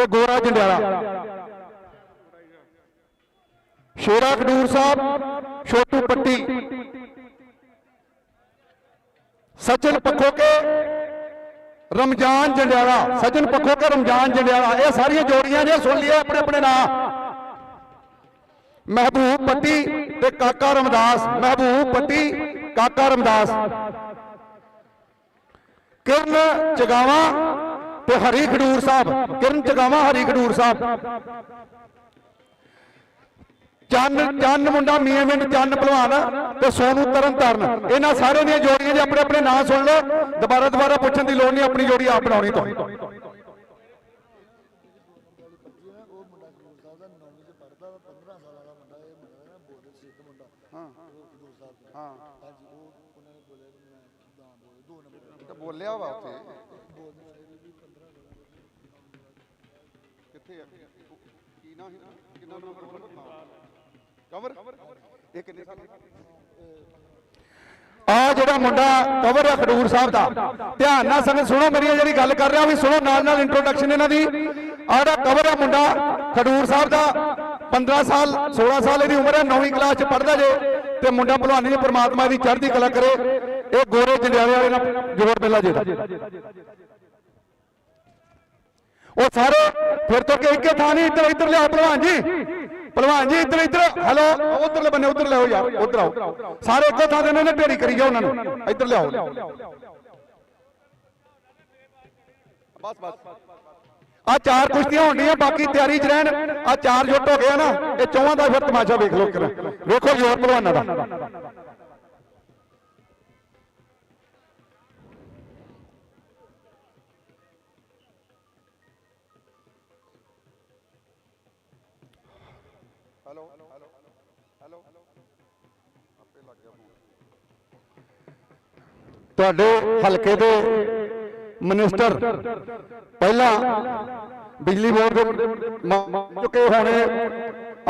ਤੇ ਗੋਰਾ ਜੰਡਿਆਲਾ। ਸ਼ੇਰਾ ਖਡੂਰ ਸਾਹਿਬ, ਛੋਟੂ ਪੱਟੀ। ਸਚਨ ਪੱਖੋ ਕੇ ਰਮਜ਼ਾਨ ਜੰਡਿਆਲਾ। ਸਚਨ ਪੱਖੋ ਕੇ ਰਮਜ਼ਾਨ ਜੰਡਿਆਲਾ। ਇਹ ਸਾਰੀਆਂ ਜੋੜੀਆਂ ਜੇ ਸੁਣ ਲਈਏ ਆਪਣੇ ਆਪਣੇ ਨਾਂ। ਮਹਿਬੂਬ ਪੱਟੀ ਤੇ ਕਾਕਾ ਰਮਦਾਸ। ਮਹਿਬੂਬ ਪੱਟੀ, ਕਾਕਾ ਰਮਦਾਸ। ਕਿਰਨ ਚਗਾਵਾ ਤੇ ਹਰੀ ਖਡੂਰ ਸਾਹਿਬ ਕਿਰਨ ਚਗਾਵਾ ਹਰੀ ਖਡੂਰ ਸਾਹਿਬ। ਚੰਨ ਚੰਨ ਮੁੰਡਾ ਮੀਆਂ ਮਿੰਟ ਚੰਨ ਭਲਵਾਨ ਤੇ ਸੋਨੂ ਤਰਨ ਤਾਰਨ ਇਹਨਾਂ ਸਾਰਿਆਂ ਦੀਆਂ ਜੋੜੀਆਂ ਜੇ ਆਪਣੇ ਆਪਣੇ ਨਾਂ ਸੁਣ ਲਓ ਦੁਬਾਰਾ ਦੁਬਾਰਾ ਪੁੱਛਣ ਦੀ ਲੋੜ ਨਹੀਂ ਆਪਣੀ ਜੋੜੀ ਆਪ ਬਣਾਉਣੀ ਤੋਂ ਉਹ ਮੁੰਡਾ ਖਡੂਰ ਸਾਹਿਬ ਦਾ ਨੌਵੀਂ ਚ ਪੜਦਾ ਵਾ 15 ਸਾਲਾਂ ਦਾ ਮੁੰਡਾ ਇਹ ਮੁੰਡਾ ਨਾ ਬੋਰਡ ਸਿੱਖ ਮੁੰਡਾ ਹਾਂ ਉਹ ਖਡੂਰ ਸਾਹਿਬ ਦਾ ਹਾਂ ਹਾਂਜੀ ਉਹ ਉਹਨਾਂ ਨੇ ਬੋਲਿਆ ਮੈਂ ਕਿਦਾਂ ਬੋਲ ਦੋ ਨੰਬਰ ਤੇ ਬੋਲਿਆ ਵਾ ਉੱਥੇ ਬੋਲਦੇ ਸਾਰੇ ਵੀ 15 ਕਿੱਥੇ ਆ? ਕੀ ਨਾ ਕਿੰਨਾ ਨੰਬਰ ਕਵਰ ਇਹ ਕਿੰਨੇ ਸਾਲ ਆ ਜਿਹੜਾ ਮੁੰਡਾ ਕਵਰ ਆ ਖਡੂਰ ਸਾਹਿਬ ਦਾ। ਧਿਆਨ ਨਾਲ ਸੰਗਤ ਸੁਣੋ ਮੇਰੀ ਜਿਹੜੀ ਗੱਲ ਕਰ ਰਿਹਾ ਵੀ ਸੁਣੋ, ਨਾਲ ਨਾਲ ਇੰਟਰੋਡਕਸ਼ਨ ਇਹਨਾਂ ਦੀ। ਆ ਜਿਹੜਾ ਕਵਰ ਆ ਮੁੰਡਾ ਖਡੂਰ ਸਾਹਿਬ ਦਾ 15 ਸਾਲ 16 ਸਾਲ ਇਹਦੀ ਉਮਰ ਹੈ 9ਵੀਂ ਕਲਾਸ ਚ ਪੜਦਾ ਜੇ ਤੇ ਮੁੰਡਾ ਭਲਵਾਨੀ ਦੀ ਪ੍ਰਮਾਤਮਾ ਦੀ ਚੜ੍ਹਦੀ ਕਲਾ ਕਰੇ। ਇਹ ਗੋਰੇ ਜੰਡਿਆਲੇ ਵਾਲੇ ਨਾਲ ਜੋੜ ਮੇਲਾ ਜੇ ਉਹ ਸਾਰੇ, ਫਿਰ ਤੋਂ ਕਿ ਇੱਕੇ ਥਾਂ ਨਹੀਂ, ਇੱਧਰ ਇੱਧਰ ਲਿਆਓ, ਭਲਵਾਨ ਜੀ। ਭਲਵਾਨ ਜੀ, ਇੱਧਰ ਇੱਧਰ। ਹੈਲੋ ਉਧਰਲੇ ਬੰਨੇ, ਉਧਰ ਲਿਆਓ ਯਾਰ, ਉਧਰ ਆਓ। ਸਾਰੇ ਇੱਕੋ ਥਾਂ ਤੇ ਇਹਨਾਂ ਨੇ ਢੇਰੀ ਕਰੀ ਜਾਓ ਉਹਨਾਂ ਨੂੰ। ਇੱਧਰ ਲਿਆਓ। ਬਸ ਬਸ। ਆ ਚਾਰ ਕੁਸ਼ਤੀਆਂ ਹੋਣੀਆਂ ਬਾਕੀ ਤਿਆਰੀ 'ਚ ਰਹਿਣ। ਆ ਚਾਰ ਜੁੱਟ ਹੋ ਗਿਆ ਨਾ, ਇਹ ਚੌਵਾਂ ਦਾ ਫਿਰ ਤਮਾਸ਼ਾ ਵੇਖ ਲਓ ਕਿਰਾ ਵੇਖੋ ਜੋਰ ਭਲਵਾਨਾਂ ਦਾ। ਤੁਹਾਡੇ ਹਲਕੇ ਦੇ ਮਿਨਿਸਟਰ ਪਹਿਲਾਂ ਬਿਜਲੀ ਬੋਰਡ ਦੇ ਚੁੱਕੇ ਹੋਣੇ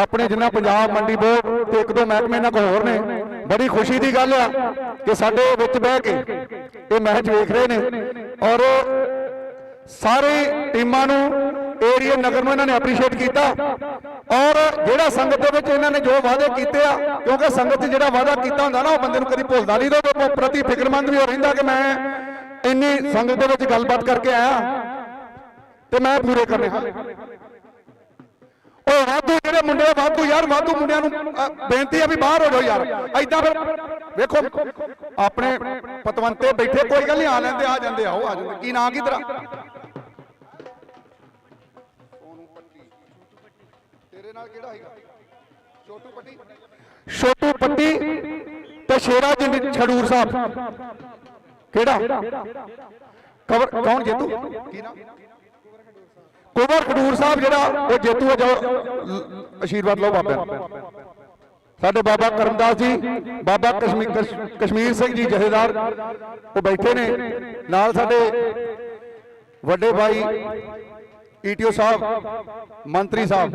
ਆਪਣੇ ਜਿੰਨਾ ਪੰਜਾਬ ਮੰਡੀ ਬੋਰਡ ਤੇ ਇੱਕ ਦੋ ਮਹਿਕਮੇ ਨਾਲ ਕੋਈ ਹੋਰ ਨੇ। ਬੜੀ ਖੁਸ਼ੀ ਦੀ ਗੱਲ ਆ ਕਿ ਸਾਡੇ ਵਿੱਚ ਬਹਿ ਕੇ ਇਹ ਮੈਚ ਵੇਖ ਰਹੇ ਨੇ। ਔਰ ਸਾਰੇ ਟੀਮਾਂ ਨੂੰ ਏਰੀਆ ਨਗਰ ਨੂੰ ਇਹਨਾਂ ਨੇ ਐਪਰੀਸ਼ੀਏਟ ਕੀਤਾ। ਔਰ ਜਿਹੜਾ ਸੰਗਤ ਦੇ ਵਿੱਚ ਇਹਨਾਂ ਨੇ ਜੋ ਵਾਅਦੇ ਕੀਤੇ ਆ, ਕਿਉਂਕਿ ਸੰਗਤ 'ਚ ਜਿਹੜਾ ਵਾਅਦਾ ਕੀਤਾ ਹੁੰਦਾ ਨਾ, ਉਹ ਬੰਦੇ ਨੂੰ ਕਦੀ ਭੁੱਲਦਾ ਨਹੀਂ ਤੇ ਉਹ ਪ੍ਰਤੀ ਫਿਕਰਮੰਦ ਵੀ ਹੋ ਰਹਿੰਦਾ ਕਿ ਮੈਂ ਇੰਨੀ ਸੰਗਤ ਦੇ ਵਿੱਚ ਗੱਲਬਾਤ ਕਰਕੇ ਆਇਆ ਤੇ ਮੈਂ ਪੂਰੇ ਕਰਨੇ ਹਾਂ। ਉਹ ਵਾਧੂ ਜਿਹੜੇ ਮੁੰਡੇ ਵਾਧੂ ਯਾਰ, ਵਾਧੂ ਮੁੰਡਿਆਂ ਨੂੰ ਬੇਨਤੀ ਆ ਵੀ ਬਾਹਰ ਹੋ ਜਾਓ ਯਾਰ। ਐਦਾਂ ਫਿਰ ਵੇਖੋ, ਆਪਣੇ ਪਤਵੰਤੇ ਬੈਠੇ, ਕੋਈ ਗੱਲ ਨਹੀਂ, ਆ ਲੈਂਦੇ, ਆ ਜਾਂਦੇ, ਆਓ, ਆ ਜਾਂਦੇ। ਕੀ ਨਾਂ, ਕੀ ਤੇਰਾ? ਨਾਲ ਕਿਹੜਾ ਹੈਗਾ? ਛੋਟੂ ਪੱਟੀ? ਛੋਟੂ ਪੱਟੀ ਤੇ ਸ਼ੇਰਾ ਜੀ ਛੜੂਰ ਸਾਹਿਬ। ਕਿਹੜਾ? ਕਵਰ ਕੌਣ ਜੇਤੂ? ਕੁਵਰ ਖਡੂਰ ਸਾਹਿਬ ਜਿਹੜਾ ਉਹ ਜੇਤੂ ਹੈ ਜੋ ਲ- ਆਸ਼ੀਰਵਾਦ ਲਓ ਬਾਬਾ ਸਾਡੇ ਬਾਬਾ ਕਰਮਦਾਸ ਜੀ ਬਾਬਾ ਕਸ਼ਮੀਰ ਕਸ਼- ਕਸ਼ਮੀਰ ਸਿੰਘ ਜੀ ਜਥੇਦਾਰ ਉਹ ਬੈਠੇ ਨੇ। ਨਾਲ ਸਾਡੇ ਵੱਡੇ ਭਾਈ ਈਟੀਓ ਸਾਹਿਬ ਮੰਤਰੀ ਸਾਹਿਬ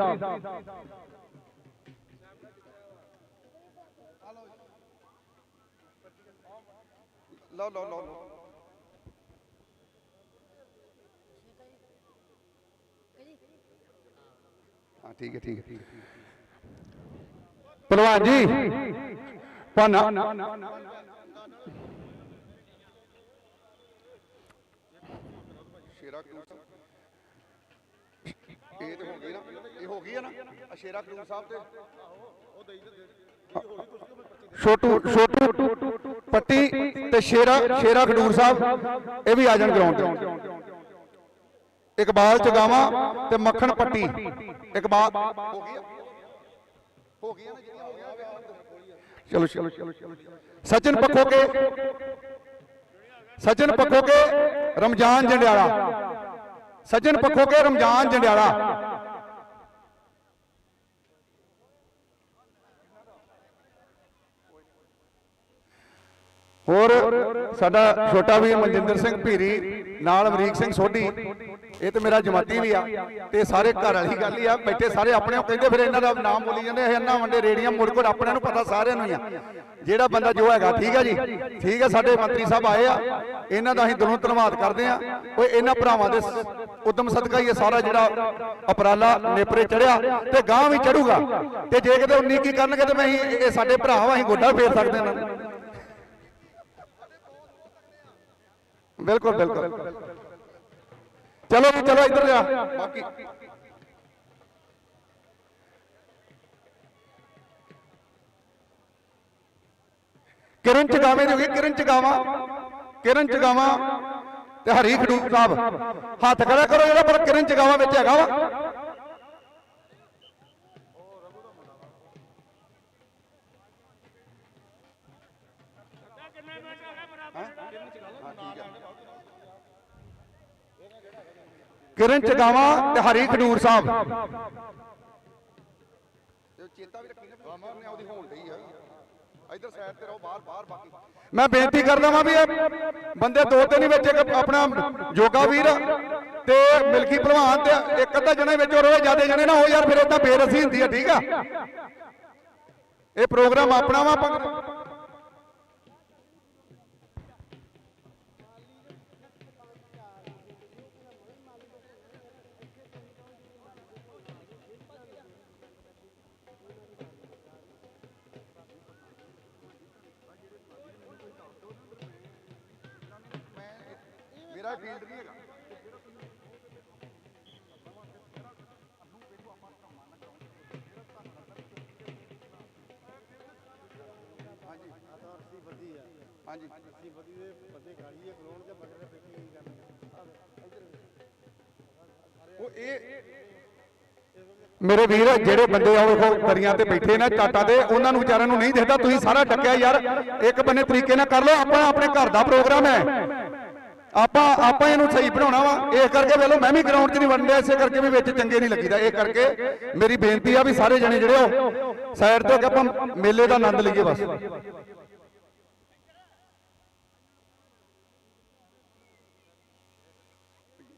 ਲਓ ਲਓ ਲਓ ਹਾਂ ਠੀਕ ਹੈ ਠੀਕ ਹੈ ਠੀਕ ਹੈ ਪਹਿਲਵਾਨ ਜੀ ਪਾਨਾ ਸ਼ੇਰਾ ਕਨੂਰ ਸਾਹਿਬ ਇਹ ਤੇ ਹੋ ਗਈ ਨਾ ਇਹ ਹੋ ਗਈ ਹੈ ਨਾ ਆ ਸ਼ੇਰਾ ਕਨੂਰ ਸਾਹਿਬ ਤੇ। ਛੋਟੂ ਛੋਟੂ ਪੱਟੀ ਤੇ ਸ਼ੇਰਾ ਸ਼ੇਰਾ ਖਡੂਰ ਸਾਹਿਬ ਇਹ ਵੀ ਆ ਜਾਣ ਗਰਾਊਂਡ ਤੇ। ਇਕਬਾਲ ਚਗਾਵਾ ਤੇ ਮੱਖਣ ਪੱਟੀ। ਇਕਬਾਲ ਹੋ ਗਈ? ਹੋ ਗਈਆਂ ਨਾ ਜਿਹੜੀਆਂ ਹੋ ਗਈਆਂ ਚਲੋ ਚਲੋ ਚਲੋ ਚਲੋ ਸਚਨ ਪੱਖੋ ਕੇ ਸਚਨ ਪੱਖੋ ਕੇ ਰਮਜ਼ਾਨ ਜੰਡਿਆਲਾ। ਸਚਨ ਪੱਖੋ ਕੇ ਰਮਜ਼ਾਨ ਜੰਡਿਆਲਾ। ਹੋਰ ਸਾਡਾ ਛੋਟਾ ਵੀਰ ਮਨਜਿੰਦਰ ਸਿੰਘ ਭੀਰੀ, ਨਾਲ ਅਮਰੀਕ ਸਿੰਘ ਸੋਢੀ। ਇਹ ਤੇ ਮੇਰਾ ਜਮਾਤੀ ਵੀ ਆ। ਤੇ ਸਾਰੇ ਘਰ ਵਾਲੀ ਗੱਲ ਹੀ ਆ। ਬੈਠੇ ਸਾਰੇ ਆਪਣੇ ਉਹ ਕਹਿੰਦੇ, ਫਿਰ ਇਹਨਾਂ ਦਾ ਨਾਮ ਬੋਲੀ ਜਾਂਦੇ ਇਹ ਇਹਨਾਂ ਵੰਡੇ ਰੇੜੀਆਂ ਮੁੜ ਕੋਲ ਆਪਣਿਆਂ ਨੂੰ ਪਤਾ ਸਾਰਿਆਂ ਨੂੰ ਹੀ ਆ। ਜਿਹੜਾ ਬੰਦਾ ਜੋ ਹੈਗਾ, ਠੀਕ ਆ ਜੀ। ਠੀਕ ਆ, ਸਾਡੇ ਮੰਤਰੀ ਸਾਹਿਬ ਆਏ ਆ। ਇਹਨਾਂ ਦਾ ਅਸੀਂ ਦਿਲੋਂ ਧੰਨਵਾਦ ਕਰਦੇ ਆ। ਓਏ, ਇਹਨਾਂ ਭਰਾਵਾਂ ਦੇ ਉਦਮ ਸਦਕਾ ਹੀ ਇਹ ਸਾਰਾ ਜਿਹੜਾ ਉਪਰਾਲਾ ਨੇਪਰੇ ਚੜਿਆ ਤੇ ਗਾਂ ਵੀ ਚੜੂਗਾ। ਤੇ ਜੇ ਕਿਤੇ ਉਨੀ ਕੀ ਕਰਨਗੇ ਤੇ ਮੈਂ ਇਹ ਸਾਡੇ ਭਰਾਵਾਂ ਅਸੀਂ ਗੋਡਾ ਫੇਰ ਸਕਦੇ ਇਹਨਾਂ ਬਿਲਕੁਲ ਬਿਲਕੁਲ। ਚਲੋ ਵੀ ਚਲੋ ਇੱਧਰ ਜਾ ਬਾਕੀ ਕਿਰਨ ਚਗਾਵੇਂ ਦੀ ਹੋ ਗਈ ਕਿਰਨ ਚਗਾਵਾ। ਕਿਰਨ ਚਗਾਵਾ ਤੇ ਹਰੀ ਖਡੂਰ ਸਾਹਿਬ। ਹੱਥ ਖੜਾ ਕਰੋ ਜਿਹੜਾ ਪਰ ਕਿਰਨ ਚਗਾਵਾ ਵਿੱਚ ਹੈਗਾ ਵਾ। ਕਿਰਨ ਚਗਾਵਾ ਤੇ ਹਰੀ ਖਡੂਰ ਸਾਹਿਬ। ਚੇਤਾ ਵੀ ਰੱਖੀ ਨਾ ਮਾਰਨੇ ਉਹਦੀ ਹੋਣ ਡਈ ਆ ਇਧਰ ਸਾਈਡ ਤੇ ਰਹੋ ਬਾਹਰ ਬਾਹਰ ਬਾਕੀ ਮੈਂ ਬੇਨਤੀ ਕਰਦਾ ਵਾਂ ਵੀ ਇਹ ਬੰਦੇ ਦੋ ਤਿੰਨ ਹੀ ਵਿੱਚ ਇੱਕ ਆਪਣਾ ਜੋਗਾ ਵੀਰ ਤੇ ਮਿਲਕੀ ਭਲਵਾਨ ਤੇ ਇੱਕ ਅੱਧਾ ਜਣੇ ਵਿੱਚ ਹੋਰ ਜਿਆਦੇ ਜਣੇ ਨਾ ਹੋ ਯਾਰ ਫਿਰ ਇਦਾਂ ਬੇਰਸੀ ਹੁੰਦੀ ਆ ਠੀਕ ਆ? ਇਹ ਪ੍ਰੋਗਰਾਮ ਆਪਣਾ ਵਾ ਇਹ ਮੇਰੇ ਵੀਰ, ਜਿਹੜੇ ਬੰਦੇ ਆ ਉਹ ਵੇਖੋ ਦਰੀਆਂ ਤੇ ਬੈਠੇ ਨੇ ਟਾਟਾ ਤੇ ਉਹਨਾਂ ਨੂੰ ਵਿਚਾਰਿਆਂ ਨੂੰ ਨਹੀਂ ਦਿਖਦਾ, ਤੁਸੀਂ ਸਾਰਾ ਟੱਕਿਆ ਯਾਰ। ਇੱਕ ਬੰਨੇ ਤਰੀਕੇ ਨਾਲ ਕਰ ਲਓ ਆਪਾਂ ਆਪਣੇ ਘਰ ਦਾ ਪ੍ਰੋਗਰਾਮ ਹੈ। ਆਪਾਂ ਆਪਾਂ ਇਹਨੂੰ ਸਹੀ ਬਣਾਉਣਾ ਵਾ। ਇਸ ਕਰਕੇ ਵੇਖ ਲਓ, ਮੈਂ ਵੀ ਗਰਾਊਂਡ 'ਚ ਨਹੀਂ ਵੰਡਿਆ ਇਸੇ ਕਰਕੇ ਵੀ ਵਿੱਚ ਚੰਗੇ ਨਹੀਂ ਲੱਗੀਦਾ। ਇਹ ਕਰਕੇ ਮੇਰੀ ਬੇਨਤੀ ਆ ਵੀ ਸਾਰੇ ਜਣੇ ਜਿਹੜੇ ਉਹ ਸਾਈਡ ਤੋਂ ਕਿ ਆਪਾਂ ਮੇਲੇ ਦਾ ਆਨੰਦ ਲਈਏ ਬਸ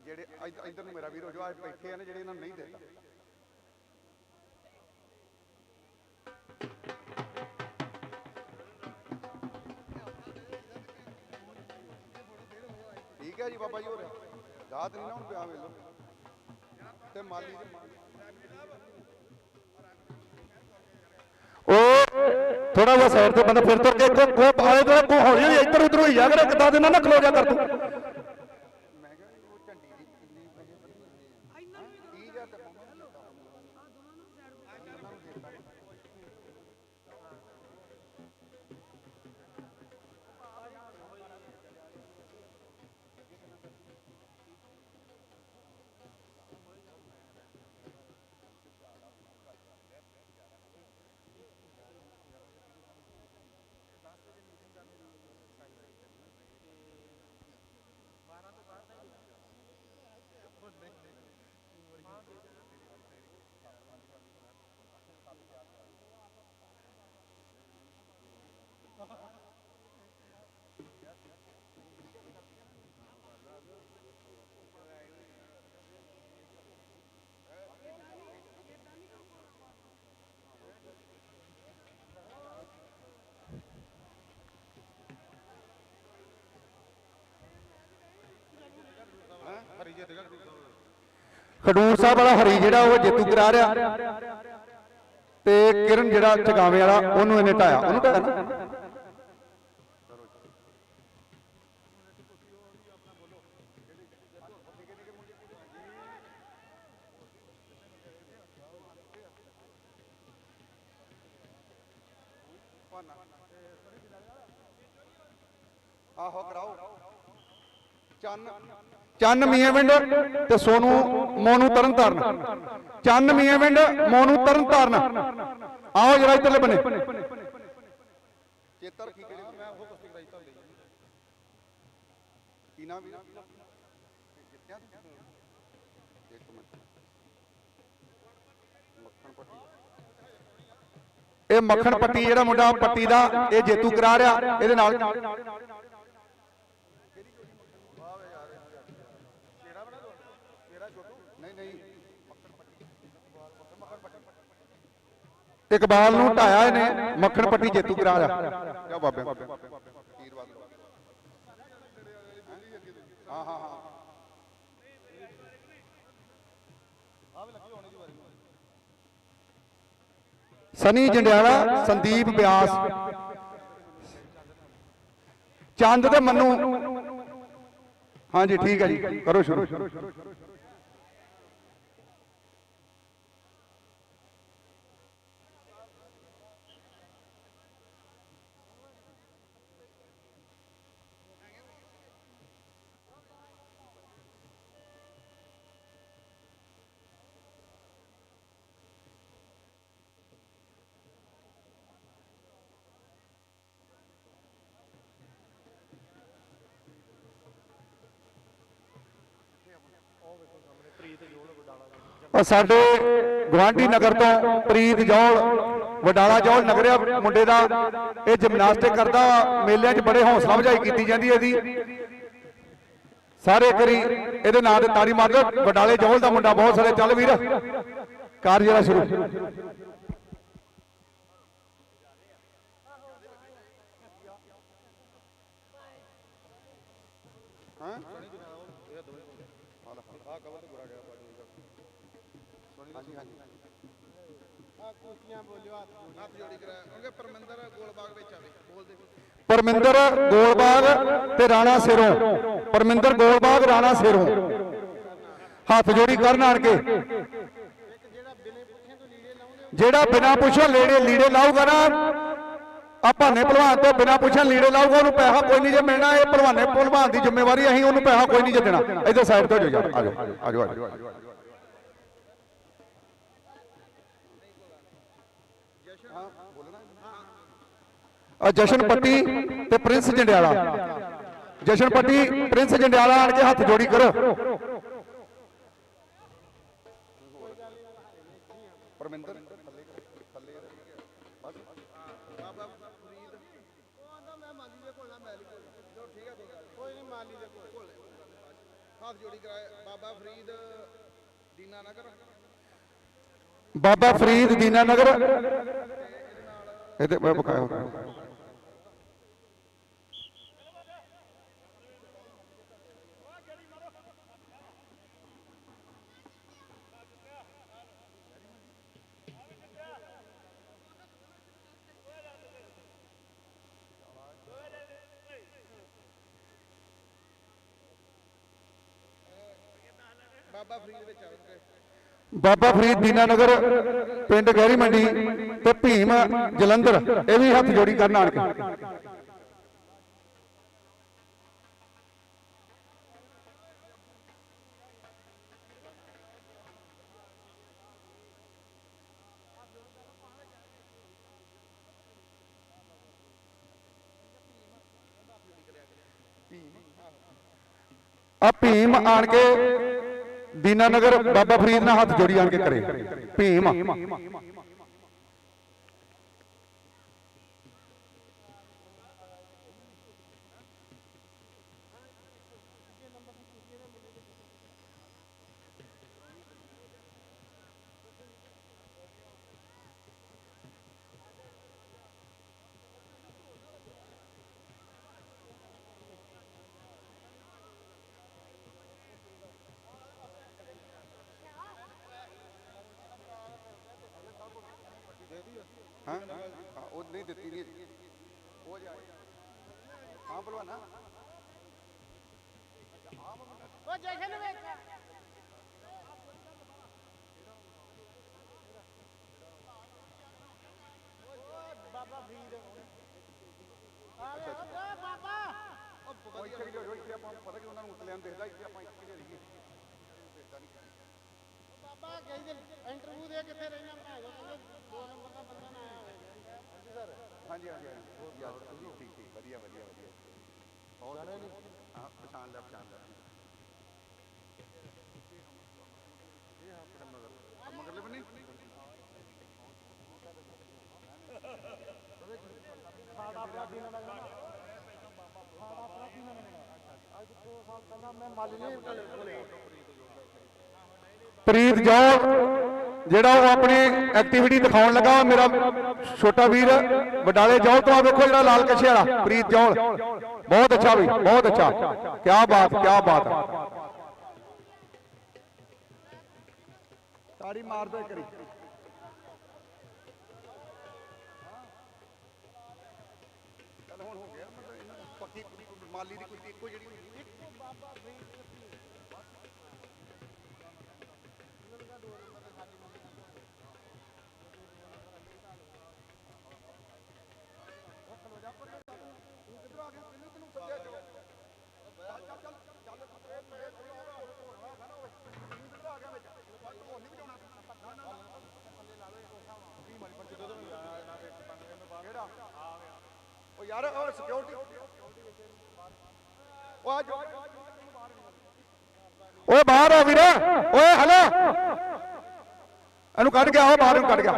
ਜਿਹੜੇ ਇੱਧਰ ਨੂੰ ਮੇਰਾ ਵੀਰ ਜੋ ਆ ਬੈਠੇ ਆ ਨੇ ਜਿਹੜੇ ਇਹਨਾਂ ਨੂੰ ਨਹੀਂ ਦੇਤਾ ਠੀਕ ਹੈ ਜੀ ਬਾਬਾ ਜੀ ਹੋ ਰਿਹਾ ਨਹੀਂ ਨਾ ਹੁਣ ਪਿਆ ਵੇਲੋ ਤੇ ਮਾਲੀ ਦੇ ਉਹ ਥੋੜਾ ਜਿਹਾ ਸਾਈਡ ਤੇ ਬੰਦਾ ਫਿਰ ਤੁਰ ਕੇ ਕੋ ਕੋ ਆਲੇ ਕੋ ਹੌਲੀ ਹੌਲੀ ਇੱਧਰ ਉੱਧਰ ਹੋਈ ਜਾ ਕਰ ਕਿਦਾਂ ਦੇ ਨਾ ਖਲੋ ਜਾ ਕਰ ਤੂੰ। ਖਡੂਰ ਸਾਹਿਬ ਵਾਲਾ ਹਰੀ ਜਿਹੜਾ ਉਹ ਜੇਤੂ ਕਰਾ ਰਿਹਾ ਤੇ ਕਿਰਨ ਜਿਹੜਾ ਚਗਾਵੇਂ ਵਾਲਾ, ਉਹਨੂੰ ਇਹਨੇ ਢਾਇਆ। ਉਹਨੂੰ ਢਾਇਆ ਨਾ। ਆਹੋ ਕਰਾਓ। ਚੰਨ ਚੰਨ ਮੀਆਂ ਵਿੰਡ ਤੇ ਸੋਨੂ ਮੋਨੂ ਤਰਨ ਤਾਰਨ। ਚੰਨ ਮੀਆਂ ਵਿੰਡ, ਮੋਨੂ ਤਰਨ ਤਾਰਨ। ਆਓ ਜਰਾ ਇੱਧਰਲੇ ਬਨੇ। ਚੇਤਰ ਕੀ ਕਿਹੜੇ ਮੈਂ ਉਹ ਕੁਸਤੀ ਕਰਾਈ ਤਾਂ ਕੀ ਨਾਮ ਵੀ ਇਹ ਮੱਖਣ ਪੱਟੀ ਜਿਹੜਾ ਮੁੰਡਾ ਪੱਟੀ ਦਾ ਇਹ ਜੇਤੂ ਕਰਾ ਰਿਹਾ, ਇਹਦੇ ਨਾਲ ਇਕਬਾਲ ਨੂੰ ਢਾਇਆ ਇਹਨੇ ਮੱਖਣ ਪੱਟੀ ਜੇਤੂ ਕਰਾ ਲਿਆ। ਜਾ ਬਾਬੇ ਆਸ਼ੀਰਵਾਦ ਲਓ। ਹਾਂ ਹਾਂ ਹਾਂ ਸਨੀ ਜੰਡਿਆਲਾ ਸੰਦੀਪ ਬਿਆਸ। ਚੰਦ ਤੇ ਮੰਨੂ। ਹਾਂਜੀ ਠੀਕ ਹੈ ਜੀ। ਕਰੋ ਸ਼ੁਰੂ। ਆ ਸਾਡੇ ਗਵਾਂਢੀ ਨਗਰ ਤੋਂ ਪ੍ਰੀਤ ਜੌਲ, ਵਡਾਲਾ ਜੌਲ ਨਗਰਿਆ ਮੁੰਡੇ ਦਾ, ਇਹ ਜਿਮਨਾਸਟਿਕ ਕਰਦਾ, ਮੇਲਿਆਂ 'ਚ ਬੜੇ ਹੌਸਲਾ ਅਫਜ਼ਾਈ ਕੀਤੀ ਜਾਂਦੀ ਹੈ ਇਹਦੀ। ਸਾਰੇ ਕਰੀ ਇਹਦੇ ਨਾਂ ਤੇ ਤਾੜੀ ਮਾਰ ਵਡਾਲੇ ਜੌਲ ਦਾ ਮੁੰਡਾ ਬਹੁਤ ਸਾਰੇ, ਚੱਲ ਵੀਰ। ਕਾਰ ਜਿਹੜਾ ਸ਼ੁਰੂ। ਪਰਮਿੰਦਰ ਗੋਲਬਾਗ ਤੇ ਰਾਣਾ ਸਿਰੋਂ। ਪਰਮਿੰਦਰ ਗੋਲਬਾਗ ਰਾਣਾ ਸਿਰੋਂ। ਹੱਥ ਜੋੜੀ ਕਰਨ ਆਣ ਕੇ ਜਿਹੜਾ ਬਿਨਾ ਪੁੱਛੇ ਲੀੜੇ ਲੀੜੇ ਲਾਊਗਾ ਨਾ ਆ ਭਾਨੇ ਭਲਵਾਨ ਤੋਂ ਬਿਨਾ ਪੁੱਛੇ ਲੀੜੇ ਲਾਊਗਾ ਉਹਨੂੰ ਪੈਸਾ ਕੋਈ ਨਹੀਂ ਜੇ ਮਿਲਣਾ। ਇਹ ਭਲਵਾਨੇ ਭਲਵਾਨ ਦੀ ਜ਼ਿੰਮੇਵਾਰੀ ਅਸੀਂ ਉਹਨੂੰ ਪੈਸਾ ਕੋਈ ਨਹੀਂ ਜੇ ਦੇਣਾ। ਇਧਰ ਸਾਈਡ ਤੋਂ ਹੋ ਜਾਓ ਯਾਰ ਆ ਜਾਓ ਆ ਜਾਓ ਆ ਜਾਓ ਆ ਜਸ਼ਨ ਪੱਟੀ ਤੇ ਪ੍ਰਿੰਸ ਜੰਡਿਆਲਾ। ਜਸ਼ਨ ਪੱਟੀ ਪ੍ਰਿੰਸ ਜੰਡਿਆਲਾ। ਆਣ ਕੇ ਹੱਥ ਜੋੜੀ ਕਰੋ। ਪਰਮਿੰਦਰ ਕੋਈ ਨਹੀਂ ਮਾਲੀ ਦੇ ਕੋਲ ਹੱਥ ਜੋੜੀ ਕਰਾਏ ਬਾਬਾ ਫਰੀਦ ਦੀਨਾ ਨਗਰ ਬਾਬਾ ਫਰੀਦ ਦੀਨਾ ਨਗਰ ਇਹਦੇ ਮੈਂ ਬਕਾਇਆ ਹੋਇਆ। ਬਾਬਾ ਫਰੀਦ ਵਿੱਚ ਆਉਂਦੇ ਬਾਬਾ ਫਰੀਦ ਦੀਨਾਨਗਰ, ਪਿੰਡ ਗਹਿਰੀ ਮੰਡੀ ਤੇ ਭੀਮ ਜਲੰਧਰ। ਇਹ ਵੀ ਹੱਥ ਜੋੜੀ ਕਰਨ ਆਣ ਕੇ। ਆ ਭੀਮ ਆਣ ਕੇ ਦੀਨਾ ਨਗਰ ਬਾਬਾ ਫਰੀਦ ਨਾਲ ਹੱਥ ਜੋੜੀ ਆਣ ਕੇ ਕਰੇ। ਭੀਮ। ਹਾਂ? ਉਹ ਨਹੀਂ ਦਿੱਤੀ ਨਹੀਂ ਉਹ ਜਾ ਹਾਂ ਭਲਵਾਨਾ ਉਹ ਜਸ਼ਨ ਵੇਖ। ਬਾਬਾ ਫਰੀਦ ਆ ਵੇ ਓ ਬਾਬਾ। ਉਹ ਇੱਥੇ ਕਿ ਜੋ ਇੱਥੇ ਆਪਾਂ ਪਤਾ ਕਿ ਉਹਨਾਂ ਨੂੰ ਉਤਲਿਆਂ ਦੇਖਦਾ ਇੱਥੇ ਆਪਾਂ ਇੱਥੇ ਰਹੀਏ ਬਾਬਾ ਕਹਿੰਦੇ ਇੰਟਰਵਿਊ ਦੇ ਕਿੱਥੇ ਰਹਿਣਾ ਭਾਈ। ਦੋ ਨੰਬਰ ਦਾ ਬੰਦਾ ਹਾਂਜੀ ਹਾਂਜੀ ਹਾਂਜੀ। ਯਾਰ ਠੀਕ ਠੀਕ ਵਧੀਆ ਵਧੀਆ ਵਧੀਆ। ਹੋਰ ਹਾਂ ਪਛਾਣ ਲਿਆ ਪਛਾਣ ਲਿਆ। ਮਗਰਲੇ ਬੰਨੇ ਮੈਂ ਮਾਲੀ ਨਹੀਂ ਪ੍ਰੀਤ ਜੌਲ ਜਿਹੜਾ ਉਹ ਆਪਣੀ ਐਕਟੀਵਿਟੀ ਦਿਖਾਉਣ ਲੱਗਾ, ਉਹ ਮੇਰਾ ਛੋਟਾ ਵੀਰ ਬਡਾਲੇ ਜੌਲ ਤੋਂ ਆ ਵੇਖੋ ਜਿਹੜਾ ਲਾਲ ਕੱਛੇ ਵਾਲਾ, ਪ੍ਰੀਤ ਜੌਲ ਬਹੁਤ ਅੱਛਾ ਵੀ ਬਹੁਤ ਅੱਛਾ। ਕੀ ਬਾਤ ਕੀ ਬਾਤ। ਤਾੜੀ ਮਾਰ ਕਰੀ ਚੱਲ ਹੁਣ ਹੋ ਗਿਆ ਪੱਕੀ ਮਾਲੀ ਦੀ ਕੁਸ਼ਤੀ ਇੱਕੋ ਜਿਹੜੀ ਉਹ ਯਾਰ ਉਹ ਸਿਕਿਉਰਿਟੀ ਉਹ ਆ ਜਾ ਓਏ ਬਾਹਰ ਆ ਵੀਰ। ਓਏ ਹਲੋ। ਇਹਨੂੰ ਕੱਢ ਗਿਆ ਉਹ ਬਾਹਰ ਨੂੰ ਕੱਢ ਗਿਆ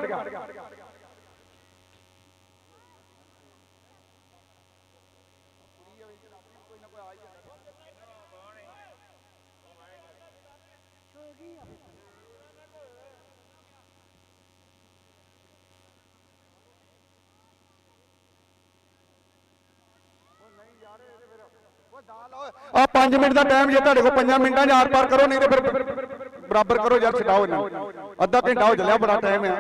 ਆ 5 ਮਿੰਟ ਦਾ ਟਾਈਮ ਜੇ ਤੁਹਾਡੇ ਕੋਲ 5 ਮਿੰਟਾਂ 'ਚ ਆਰ ਪਾਰ ਕਰੋ, ਨਹੀਂ ਤੇ ਫਿਰ ਬਰਾਬਰ ਕਰੋ ਯਾਰ, ਛਡਾਓ ਇਹਨਾਂ। ਅੱਧਾ ਘੰਟਾ ਹੋ ਚੱਲਿਆ, ਬੜਾ ਟਾਈਮ ਹੈ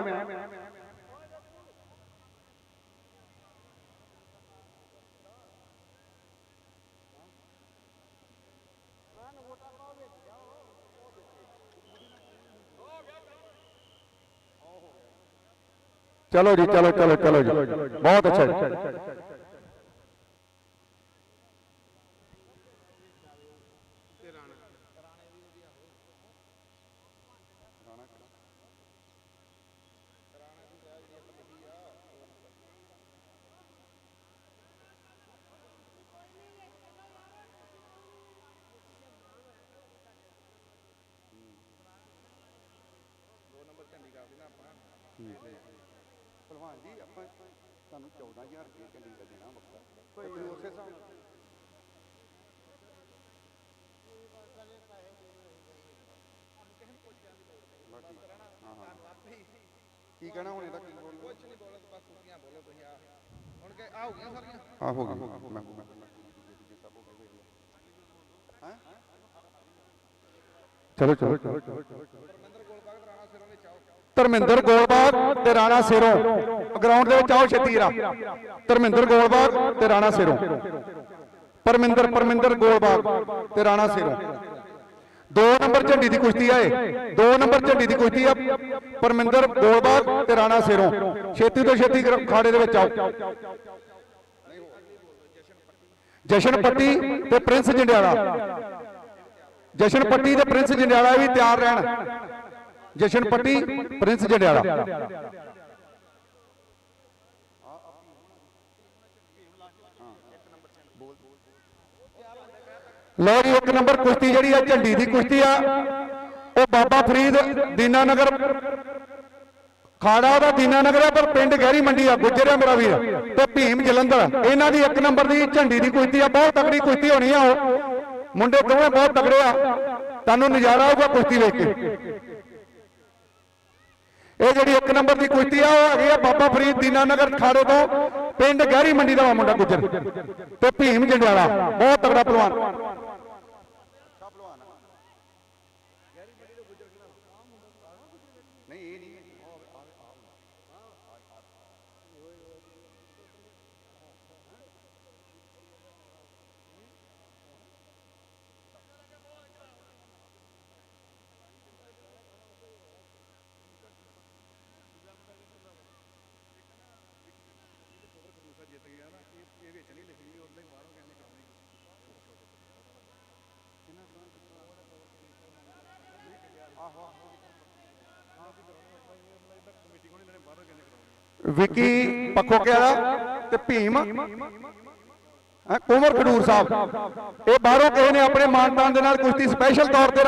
ਚਲੋ ਜੀ, ਚਲੋ ਚਲੋ ਚਲੋ ਜੀ। ਬਹੁਤ ਅੱਛਾ ਭਲਵਾਨ ਜੀ ਆਪਾਂ ਤੁਹਾਨੂੰ 14000 ਰੁਪਏ ਚੰਡੀ ਦਾ ਦੇਣਾ ਬੱਕਰਾ ਕੋਈ ਉਸੇ ਹਿਸਾਬ ਨਾਲ ਬਾਕੀ ਹਾਂ ਹਾਂ। ਕੀ ਕਹਿਣਾ ਹੁਣ ਇਹਦਾ? ਕੀ ਬੋਲਣਾ ਕੁਝ ਨਹੀਂ ਬੋਲੋ ਬਸ ਸੁਣੀਆਂ ਬੋਲੋ ਤੁਸੀਂ ਆ ਹੁਣ ਕਿ ਆ ਹੋ ਗਈਆਂ ਸਾਰੀਆਂ? ਆ ਹੋ ਗਈ ਮੈਂ ਮੈਂ ਹਾਂ? ਚਲੋ ਚਲੋ ਚਲੋ ਚਲੋ ਪਰਮਿੰਦਰ ਗੋਲਬਾਗ ਰਾਣਾ ਸਿਰੋਂ ਦੇ ਚਾਓ ਧਰਮਿੰਦਰ ਗੋਲਬਾਗ ਤੇ ਰਾਣਾ ਸੇਰੋਂ। ਗਰਾਊਂਡ ਦੇ ਵਿੱਚ ਆਓ ਛੇਤੀ ਧਰਮਿੰਦਰ ਗੋਲਬਾਗ ਤੇ ਰਾਣਾ ਸੇਰੋਂ। ਪਰਮਿੰਦਰ ਪਰਮਿੰਦਰ ਗੋਲਬਾਗ ਤੇ ਰਾਣਾ ਸੇਰੋਂ। ਦੋ ਨੰਬਰ ਝੰਡੀ ਦੀ ਕੁਸ਼ਤੀ ਆਏ ਦੋ ਨੰਬਰ ਝੰਡੀ ਦੀ ਕੁਸ਼ਤੀ ਆ ਪਰਮਿੰਦਰ ਗੋਲਬਾਗ ਤੇ ਰਾਣਾ ਸੇਰੋਂ। ਛੇਤੀ ਤੋਂ ਛੇਤੀ ਖਾੜੇ ਦੇ ਵਿੱਚ ਆਓ। ਜਸ਼ਨ ਪੱਟੀ ਤੇ ਪ੍ਰਿੰਸ ਜੰਡਿਆਲਾ। ਜਸ਼ਨ ਪੱਟੀ ਤੇ ਪ੍ਰਿੰਸ ਜੰਡਿਆਲਾ ਵੀ ਤਿਆਰ ਰਹਿਣ। ਜਸ਼ਨ ਪੱਟੀ ਪ੍ਰਿੰਸ ਜੰਡਿਆਲਾ। ਲੋ ਜੀ, ਇੱਕ ਨੰਬਰ ਕੁਸ਼ਤੀ ਜਿਹੜੀ ਆ, ਝੰਡੀ ਦੀ ਕੁਸ਼ਤੀ ਆ। ਉਹ ਬਾਬਾ ਫਰੀਦ ਦੀਨਾਨਗਰ ਖਾੜਾ ਉਹਦਾ ਦੀਨਾਨਗਰ ਆ, ਪਰ ਪਿੰਡ ਗਹਿਰੀ ਮੰਡੀ ਆ, ਗੁੱਜਰ ਆ ਮੇਰਾ ਵੀਰ। ਤੇ ਭੀਮ ਜਲੰਧਰ। ਇਹਨਾਂ ਦੀ ਇੱਕ ਨੰਬਰ ਦੀ ਝੰਡੀ ਦੀ ਕੁਸ਼ਤੀ ਆ, ਬਹੁਤ ਤਕੜੀ ਕੁਸ਼ਤੀ ਹੋਣੀ ਆ ਉਹ। ਮੁੰਡੇ ਦੋਵੇਂ ਬਹੁਤ ਤਕੜੇ ਆ। ਤੁਹਾਨੂੰ ਨਜ਼ਾਰਾ ਆਊਗਾ ਕੁਸ਼ਤੀ ਵੇਖ ਕੇ। ਇਹ ਜਿਹੜੀ ਇੱਕ ਨੰਬਰ ਦੀ ਕੁਸ਼ਤੀ ਆ, ਉਹ ਹੈਗੀ ਆ ਬਾਬਾ ਫਰੀਦ ਦੀਨਾਨਗਰ ਖਾੜੇ ਤੋਂ, ਪਿੰਡ ਗਹਿਰੀ ਮੰਡੀ ਦਾ ਮੁੰਡਾ ਗੁੱਜਰ ਤੇ ਭੀਮ ਜੰਡਿਆਲਾ, ਬਹੁਤ ਤਗੜਾ ਪਹਿਲਵਾਨ ਵਿਕੀ ਪੱਖੋ ਕਿਹੜਾ ਤੇ ਭੀਮ। ਹੈਂ, ਕੁੰਵਰ ਖਡੂਰ ਸਾਹਿਬ। ਇਹ ਬਾਹਰੋਂ ਕਿਸੇ ਨੇ ਆਪਣੇ ਮਾਨਤਾਨ ਦੇ ਨਾਲ ਕੁਸ਼ਤੀ ਸਪੈਸ਼ਲ ਤੌਰ ਤੇ